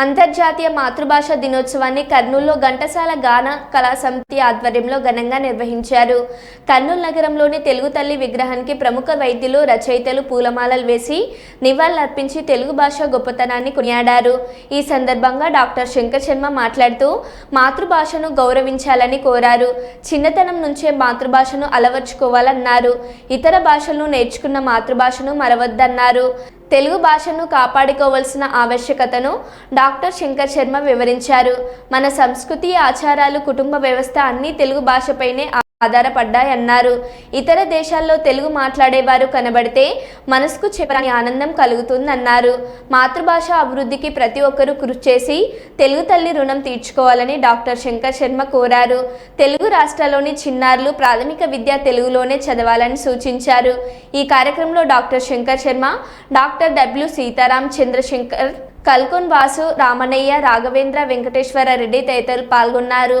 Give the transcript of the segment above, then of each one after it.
అంతర్జాతీయ మాతృభాష దినోత్సవాన్ని కర్నూలులో ఘంటసాల గాన కళా సమితి ఆధ్వర్యంలో ఘనంగా నిర్వహించారు. కర్నూలు నగరంలోని తెలుగు తల్లి విగ్రహానికి ప్రముఖ వైద్యులు రచయితలు పూలమాలలు వేసి నివాళులర్పించి తెలుగు భాష గొప్పతనాన్ని కొనియాడారు. ఈ సందర్భంగా డాక్టర్ శంకర్ శర్మ మాట్లాడుతూ మాతృభాషను గౌరవించాలని కోరారు. చిన్నతనం నుంచే మాతృభాషను అలవర్చుకోవాలన్నారు. ఇతర భాషలను నేర్చుకున్న మాతృభాషను మరవద్దన్నారు. తెలుగు భాషను కాపాడుకోవాల్సిన ఆవశ్యకతను డాక్టర్ శంకర్ శర్మ వివరించారు. మన సంస్కృతి ఆచారాలు కుటుంబ వ్యవస్థ అన్నీ తెలుగు భాషపైనే ఆధారపడ్డాయన్నారు. ఇతర దేశాల్లో తెలుగు మాట్లాడేవారు కనబడితే మనసుకు చెప్పని ఆనందం కలుగుతుందన్నారు. మాతృభాష అభివృద్ధికి ప్రతి ఒక్కరూ కృషి చేసి తెలుగు తల్లి రుణం తీర్చుకోవాలని డాక్టర్ శంకర్ శర్మ కోరారు. తెలుగు రాష్ట్రాల్లోని చిన్నారులు ప్రాథమిక విద్య తెలుగులోనే చదవాలని సూచించారు. ఈ కార్యక్రమంలో doctor Shankar Sharma doctor W Sitaram Chandrashankar Kalkun Vasu Ramanaiah Raghavendra Venkateswara Reddy తదితరులు పాల్గొన్నారు.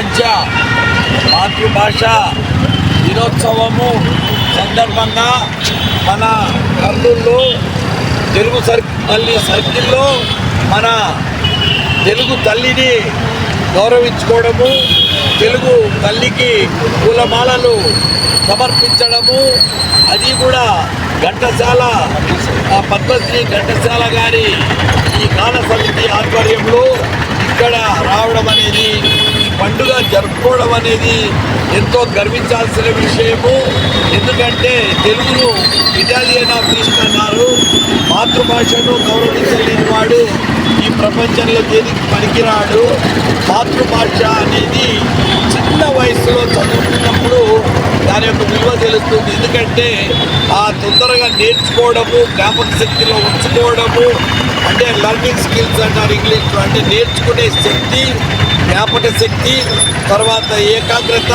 ప్రపంచ మాతృభాష దినోత్సవము సందర్భంగా మన కర్నూలు తెలుగు సర్ సర్కిల్లో మన తెలుగు తల్లిని గౌరవించుకోవడము తెలుగు తల్లికి పూలమాలలు సమర్పించడము అది కూడా ఘంటసాల పద్మశ్రీ ఘంటసాల గారి ఈ గాన సమితి ఆధ్వర్యంలో ఇక్కడ రావడం అనేది పండుగ జరుపుకోవడం అనేది ఎంతో గర్వించాల్సిన విషయము. ఎందుకంటే తెలుగును ఇటాలియన్ ఆఫ్ ఈస్ట్ అన్నారు మాతృభాషను గౌరవించలేని వాడు ఈ ప్రపంచంలో దేనికి పనికిరాడు? మాతృభాష అనేది చిన్న వయసులో విలువ ఎందుకంటే ఆ తొందరగా నేర్చుకోవడము జ్ఞాపక శక్తిలో ఉంచుకోవడము అంటే లర్నింగ్ స్కిల్స్ అంటారు ఇంగ్లీష్లో. అంటే నేర్చుకునే శక్తి జ్ఞాపక శక్తి తర్వాత ఏకాగ్రత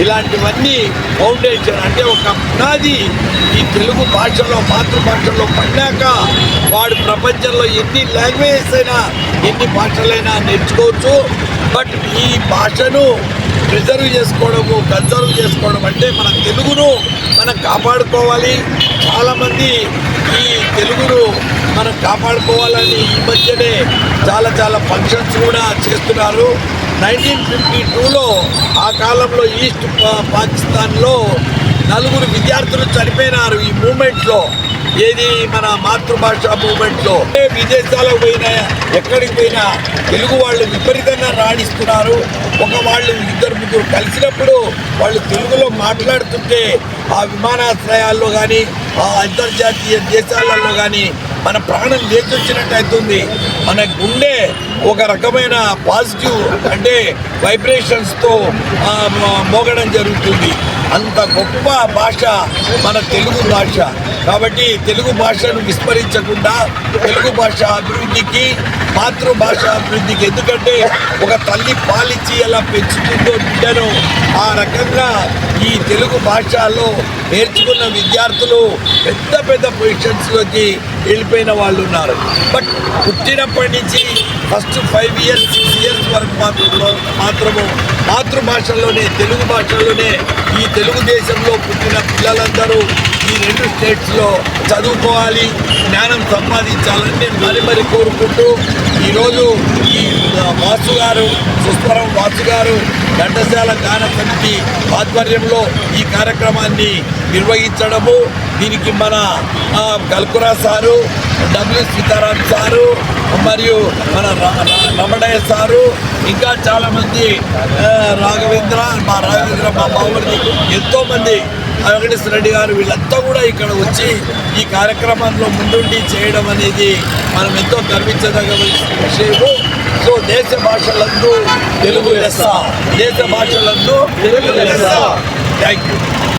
ఇలాంటివన్నీ ఫౌండేషన్. అంటే ఒక పునాది ఈ తెలుగు భాషలో మాతృభాషలో పడినాక వాడు ప్రపంచంలో ఎన్ని లాంగ్వేజెస్ అయినా ఎన్ని భాషలైనా నేర్చుకోవచ్చు. బట్ ఈ భాషను ప్రిజర్వ్ చేసుకోవడము కన్సర్వ్ చేసుకోవడం అంటే మన తెలుగును మనం కాపాడుకోవాలి. చాలామంది ఈ తెలుగును మనం కాపాడుకోవాలని ఈ మధ్యనే చాలా చాలా ఫంక్షన్స్ కూడా చేస్తున్నారు. నైన్టీన్ ఫిఫ్టీ టూలో ఆ కాలంలో ఈస్ట్ పా- పాకిస్తాన్లో నలుగురు విద్యార్థులు చనిపోయినారు ఈ మూమెంట్లో ఏది మన మాతృభాష మూమెంట్లో ఏ విదేశాలకు పోయినా ఎక్కడికి పోయినా తెలుగు వాళ్ళు విపరీతంగా రాణిస్తున్నారు. ఒక వాళ్ళు ఇద్దరు ముగ్గురు కలిసినప్పుడు వాళ్ళు తెలుగులో మాట్లాడుతుంటే ఆ విమానాశ్రయాల్లో కానీ ఆ అంతర్జాతీయ దేశాలలో కానీ మన ప్రాణం లేచొచ్చినట్టు అవుతుంది. మన గుండె ఒక రకమైన పాజిటివ్ అంటే వైబ్రేషన్స్తో మోగడం జరుగుతుంది. అంత గొప్ప భాష మన తెలుగు భాష. కాబట్టి తెలుగు భాషను విస్మరించకుండా తెలుగు భాష అభివృద్ధికి మాతృభాష అభివృద్ధికి ఎందుకంటే ఒక తల్లి పాలిచ్చి ఎలా పెంచుతుందో బిడ్డను ఆ రకంగా ఈ తెలుగు భాషలో నేర్చుకున్న విద్యార్థులు పెద్ద పెద్ద పొజిషన్స్లోకి వెళ్ళిపోయిన వాళ్ళు ఉన్నారు బట్ పుట్టినప్పటి నుంచి first five years six years వరకు మాత్రంలో మాత్రము మాతృభాషలోనే తెలుగు భాషలోనే ఈ తెలుగుదేశంలో పుట్టిన పిల్లలందరూ ఈ రెండు స్టేట్స్లో చదువుకోవాలి జ్ఞానం సంపాదించాలని నేను మరి మరి కోరుకుంటూ ఈరోజు ఈ వాసు గారు సుస్వరం వాసు గారు ఘంటశాల గాన సమితి ఆధ్వర్యంలో ఈ కార్యక్రమాన్ని నిర్వహించడము. దీనికి మన ఆ, గల్కురా సారు డబ్ల్యూ సీతారాం సారు మరియు మన రా- రమణయ్య సారు ఇంకా చాలామంది రాఘవేంద్ర మా రాఘవేంద్ర మా బావుని ఎంతోమంది వెంకటేశ్వర రెడ్డి గారు వీళ్ళంతా కూడా ఇక్కడ వచ్చి ఈ కార్యక్రమంలో ముందుండి చేయడం అనేది మనం ఎంతో గర్వించదగ్గ విషయము. సో దేశ భాషలందు తెలుగు లెస్స. దేశ భాషలందు తెలుగు లెస్స. Thank you